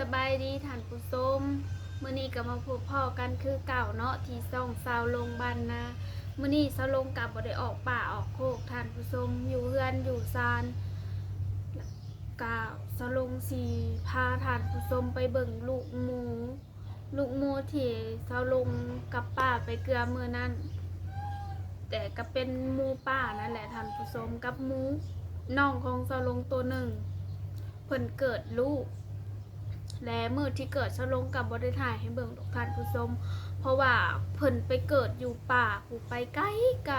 สบายดีท่านผู้ชมมื้อนี้ก็มาพบพ่อกันคือเก่าเนาะที่ซ่องซาวลงบ้านนามื้อนี้ซาวลงกลับบ่ได้ออกป่าออกโคกท่านผู้ชมอยู่เฮือนอยู่ซานกาซาวลงสีพาท่านผู้ชมไปเบิ่งลูกหมู ลูกหมูที่ซาวลงกับป้าไปเกลือมื้อนั้นแต่ก็เป็นหมูป้านั่นแหละท่านผู้ชมกับหมูน้องของซาวลงตัวหนึ่งเพิ่นเกิดลูก และมือที่เกิดชะลงกับบริถ่ายให้เบิ่งดอกทานผู้ชมเพราะว่าเพิ่นไปเกิดอยู่ป่าผูไปไกลไกล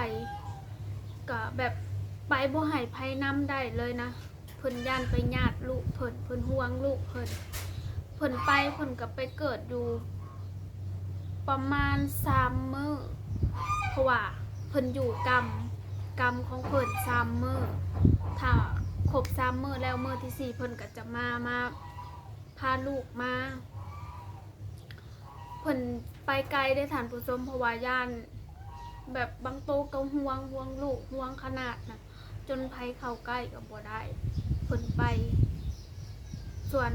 ก็แบบไปบ่ให้ภัยนํได้เลยนะเพิ่นย่านไปญาติลูกเพิ่นเพิ่นห่วงลูกเพิ่นเพิ่นไปเพิ่นก็ไปเกิดอยู่ ประมาณ3มื้อเพราะว่าเพิ่นอยู่กรรมกรรมของเพิ่น3มื้อถ้าครบ3มื้อแล้วมื้อที่สี่เพิ่นก็จะมามา พาลูกมาเพิ่นไปไกลได้ฐานผู้ชมเพราะว่าย่าน แบบบางโตก็ห่วงห่วงลูกห่วงขนาดนะจนภัยเข้าใกล้ก็บ่ได้เพิ่นไป ส่วน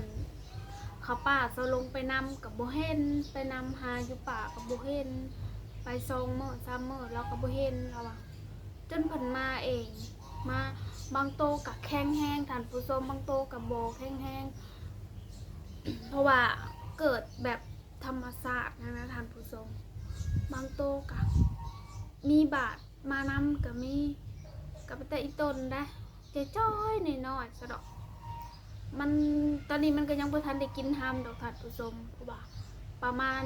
เขาป่าสลงไปนำกับบ่เห็นไปนำหาอยู่ป่ากับบ่เห็นไปซองเมื้อซ้ำมื้อแล้วก็บ่เห็นแล้วอะจนเพิ่นมาเอง มาบางโตกับแข็งแห้งฐานผู้ชมบางโตกับบ่แข็งแห้ง เพราะว่าเกิดแบบธรรมศาสตร์นะนะท่านผู้ชมบางโตกะมีบาทมานำกับมีกับแต่อีตนได้เจจ้อยหน่อยๆสะดอก มันตอนนี้มันก็ยังบ่ทันได้กินทำดอกท่านผู้ชมเพราะว่าประมาณ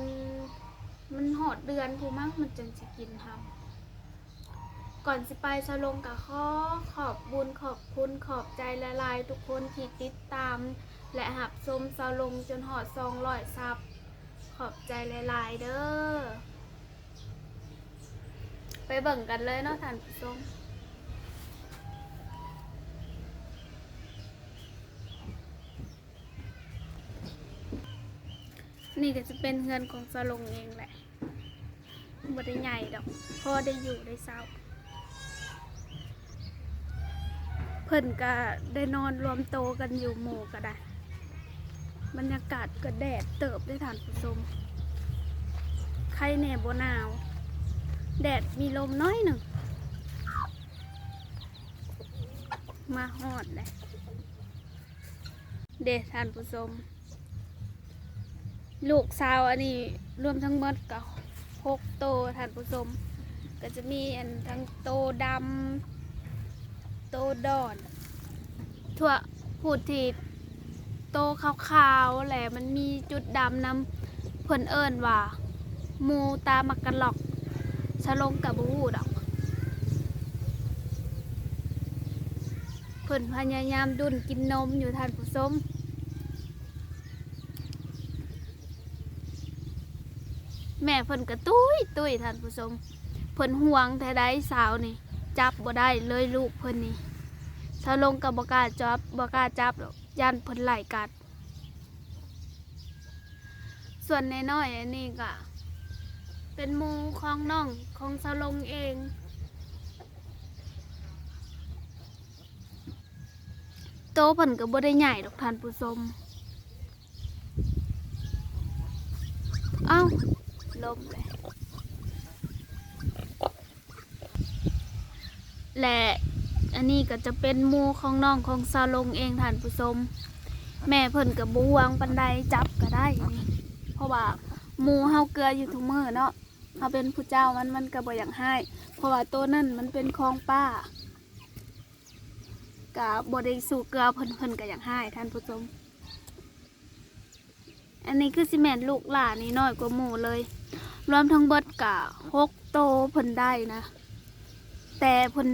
มันหอดเดือนผู้มั้งมันจึงสิกินทำก่อนสิไปสลงกับข้อขอบบุญขอบคุณขอบใจละลายทุกคนที่ติดตาม และหับชมซาลงจนหอดซองร้อยซับ ขอบใจหลาย ๆ เด้อ ไปเบิ่งกันเลยเนาะท่านผู้ชมนี่ก็จะเป็นเฮือนของซาลงเองแหละบ่ได้ใหญ่ดอกพ่อได้อยู่ได้เศร้า เพิ่นก็ได้นอนรวมโตกันอยู่หมู่ก็ได้ บรรยากาศก็แดดเติบได้ทานผู้ชมใครแน่บหนาว แดดมีลมน้อยหนึ่ง มาฮอดเลยเดดทานผู้ชมลูกสาวอันนี้รวมทั้งหมดกับหกโตทานผู้ชมก็จะมีอันทั้งโตดำโตดอน ทั่วพูดที โตขาวๆแหละมันมีจุดดำนำเพิ่นเอิ้นว่ามูตามักกะหลอกสะลงกับบูดอกเพิ่นพยายามดุนกินนมอยู่ท่านผู้ชมแม่เพิ่นกระตุ้ยตุ้ยท่านผู้ชมเพิ่นห่วงแต่ได้สาวนี่ จับบ่ได้เลยลูกเพิ่นนี่สะลงกับบกาจับบกาจับหรอก ย่านเพิ่นไล่กัด ส่วนในน้อยอันนี้ก็เป็นมูของน้องของสลงเองโตเพิ่นก็บ่ได้ใหญ่ดอกท่านผู้ชมเอ้าลมเลยและ อันนี้ก็จะเป็นมูของน้องของซาลงเองท่านผู้ชมแม่เพิ่นกับบวงปันไดจับก็ได้นี่เพราะว่ามูเฮาเกลืออยู่ทุกมือเนาะเฮาเป็นผู้เจ้ามันมันก็บ่อยากให้เพราะว่าตัวนั่นมันเป็นของป้ากับ่ได้สู่เกลือเพิ่นเพิ่นก็อยากให้ท่านผู้ชมอันนี้คือสิแม่นลูกหลานนี่น้อยกว่าหมูเลย รวมทั้งเบิดกะหกโตเพิ่นได้นะ แต่เพิ่น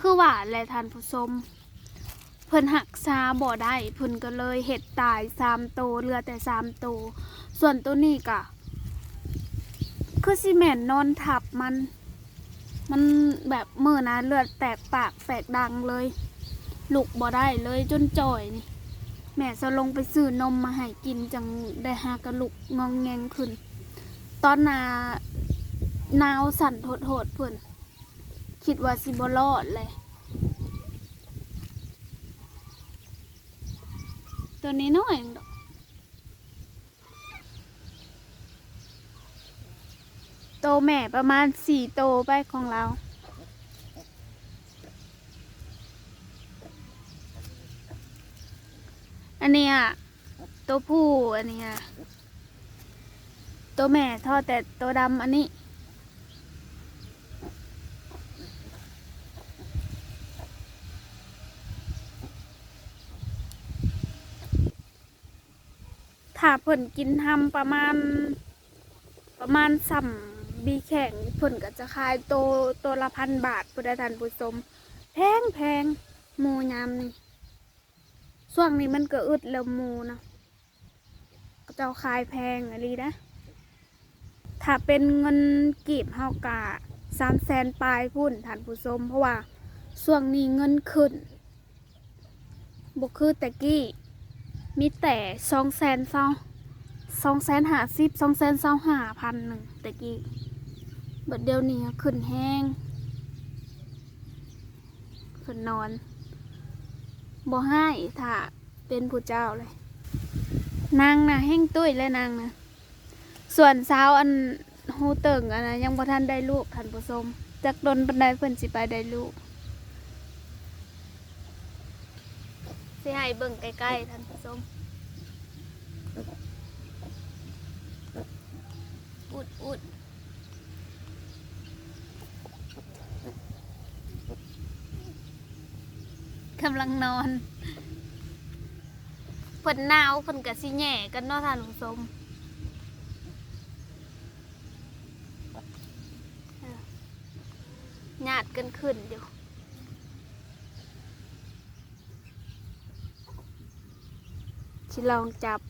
คือว่าแหละท่านผู้ชมเพิ่นหักซาบ่ได้เพิ่นก็เลยเห็ดตายสามโตเหลือแต่สามโตส่วนตัวนี้กะคือซีเมนนอนทับมัน มันแบบมือนะเลือดแตกปากแตกดังเลยลุกบ่ได้เลยจนจ่อยนี่แม่จะลงไปซื้อนมมาให้กินจังได้หากระลุกงองแงงขึ้น ตอนนาหนาวสั่นโหดๆเพิ่น คิดว่าสิบ่รอดเลย ตัวนี้น้อยดอกโตแม่ประมาณสี่โตไปของเราอันนี้อะตัวผู้อันนี้อะตัวแม่ทอแต่ตัวดำอันนี้ ถ้าเพิ่นกินทำประมาณ ประมาณสัมบีแข่งเพิ่นก็จะขายโตตัวละพันบาทพุทธทานผู้ชมแพงแพงหมูยำนี่ช่วงนี้มันก็อึดแล้วหมูนะก็เจ้าขายแพงอะไรนะ ถ้าเป็นเงินกีบเฮากะสามแสนปลายพุ่นทานผู้ชมเพราะว่าช่วงนี้เงินขึ้นบกคือแต่กี้ มีแต่สองแสนเศร้าสองแสนหาสิบสองแสนเศร้าหาพันหนึ่งแต่กี้บัดเดียวนี้ขึ้นแห้งขึ้นนอนบ่ให้ถ้าเป็นผู้เจ้าเลย นางนะแห้งตุ้ยเลยนางนะส่วนสาวอันหูเติ่งอันนะยังบ่ทันได้ลูกท่านผู้ชมจากดนบันไดเพิ่นสิไปได้ลูก สิให้เบิ่งใกล้ๆท่านผู้ชมอุดอุดกำลังนอนเพิ่นหนาวเพิ่นกะสิแหย่กันเนาะท่านผู้ชมเออญาติกันขึ้นเดี๋ย ชิลองจับ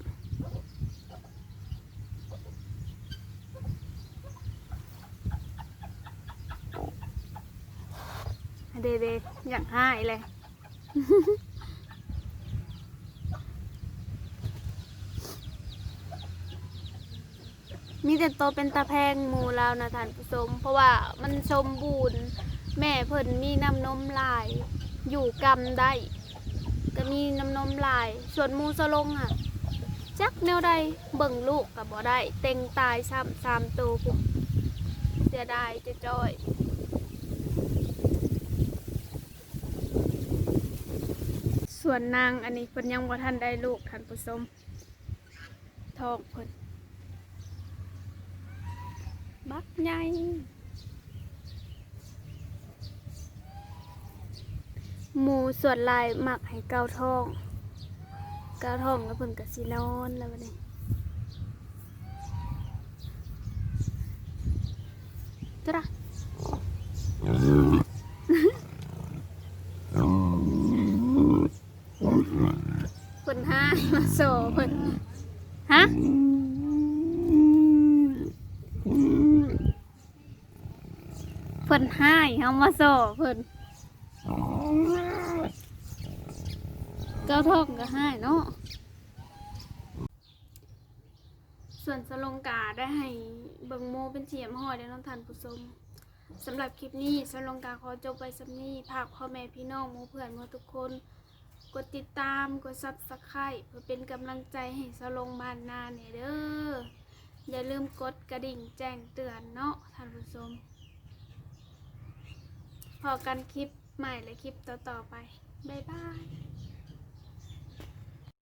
เดเดอย่างหายเลยมีแต่โตวเป็นตาแพงหมูแล้วนะท่านผู้ชม เพราะว่ามันสมบูรณ์ แม่เพิ่นมีน้ำนมลาย อยู่กำได้ ก็มีน้ำนมลาย ส่วนมูสลงอะ จักแนวใดเบิ่งลูกกับบ่ได้ เต็งตายซ้ำสามตัวปุ๊บเสียดายจะจ้อยส่วนนางอันนี้เพิ่นยังบ่ทันได้ลูกท่านผู้ชมทองเพิ่นบักใหญ่ หมูส่วนลายหมักให้เกาท้อง เกาท้องแล้วเพิ่นก็สินอนแล้วบัดนี้จ้ะเพิ่นห้ามาโซเพิ่นฮะเพิ่นห้าเฮามาโซเพิ่น เก้าทองก็ห้เนาะ ส่วนสลงกาได้ให้เบิงโมเป็นเสียมห่อเดี๋ยวน้องทันผู้ชมสำหรับคลิปนี้สลงกาขอจบไปสำนี้ภาคพ่อแม่พี่น้องหมูเพื่อนหมูทุกคน กดติดตามกดซับสไครต์เพื่อเป็นกำลังใจให้สลงบานนาเนี่ยเด้อ อย่าลืมกดกระดิ่งแจ้งเตือนเนาะท่านผู้ชมพอกันคลิปใหม่และคลิปต่อๆไป บ๊ายบาย